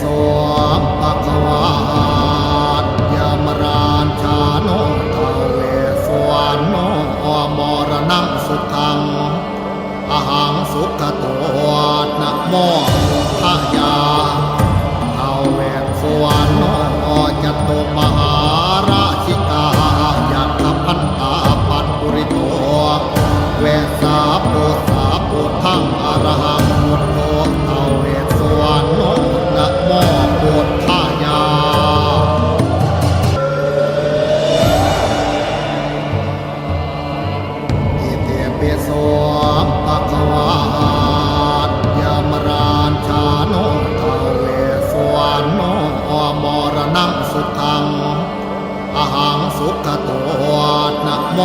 สวงปะกวาหารยามราชาโนทาเวสวานโนอมรณะสุขังอาหารสุขโตนะโม ทังอาหางสุขโตนะโม